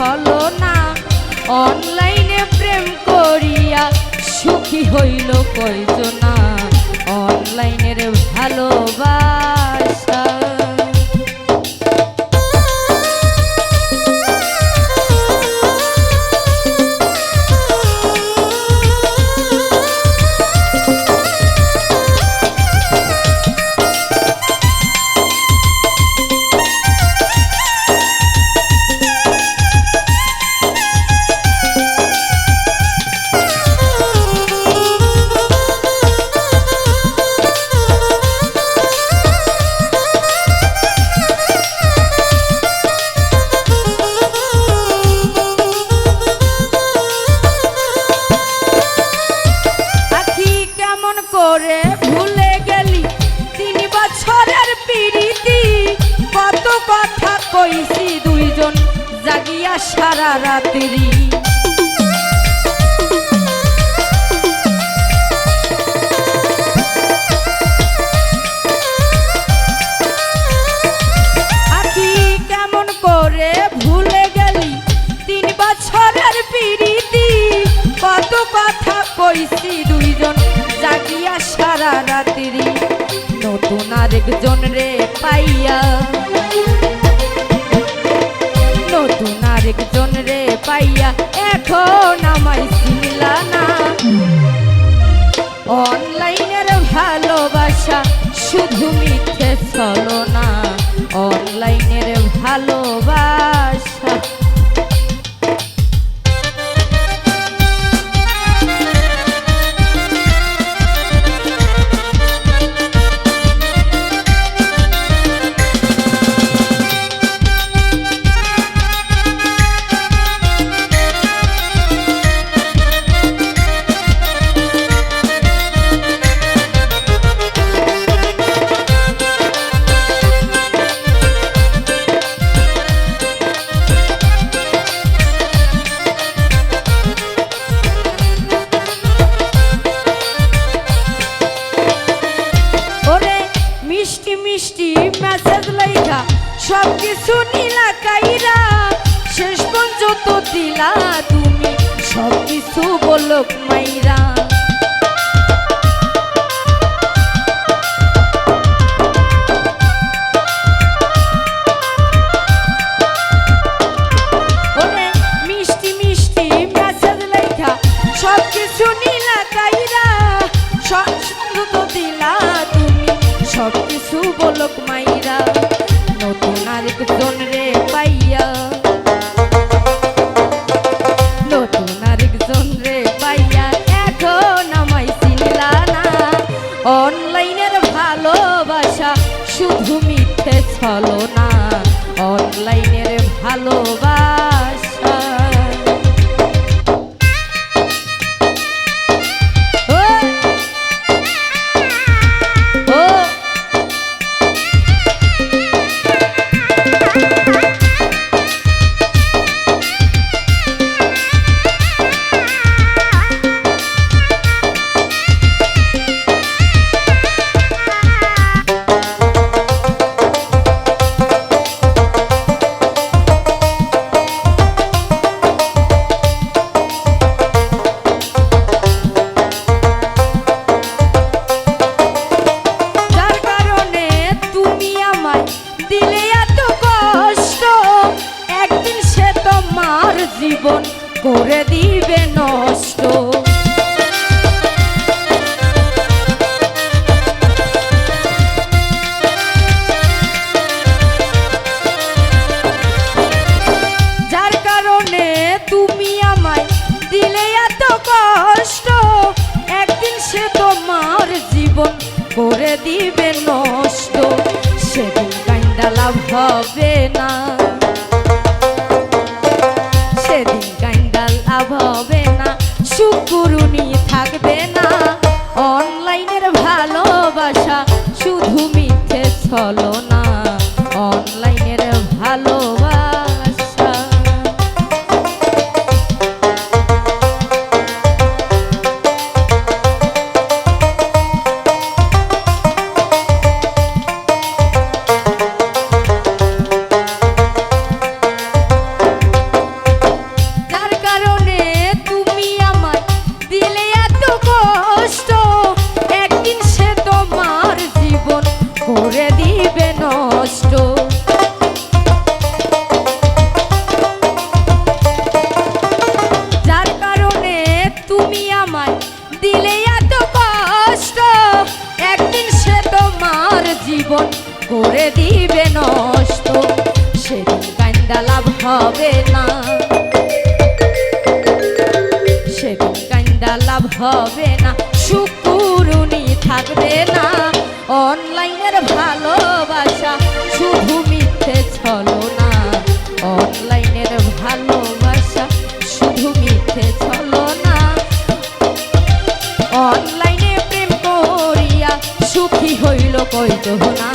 ছলো না। অনলাইনে প্রেম করিয়া সুখী হইল কয়জনা। অনলাইনের ভালোবাসা জাগিয়া সারা রাত্রি আখি কেমন করে ভুলে গেলি? তিন বছরের পিরিতি, কত কথা কইছি দুইজন জাগিয়া সারা রাত্রি নতুন আরেকজন রে পাইয়া পাইয়া এখন আমায় চিনলা না অনলাইনের ভালোবাসা শুধু মিথ্যে চলো না। অনলাইনের ভালোবাসা সব কিছু নীলা কাইরা শেষ পর্যন্ত দিলা তুমি। মাইরা। সব কিছু অনলাইনের ভালোবাসা। জীবন করে দিবে নষ্ট। যার কারণে তুমি আমায় একদিন সে তোমার জীবন করে দিবে নষ্ট। সেদিন কাইন্দা লাভ হবে না। সুকুরুনি থাকবে না। অনলাইনের ভালোবাসা শুধু মিথ্যে ছলো না হবে না। সেদিন কান্দা লাভ হবে না, সুকুরুনি থাকবে না। অনলাইনের ভালোবাসা শুধু মিথ্যে ছলো না। অনলাইনের ভালোবাসা শুধু মিথ্যে ছলো না। অনলাইনে প্রেম করিয়া সুখী হইল কইত না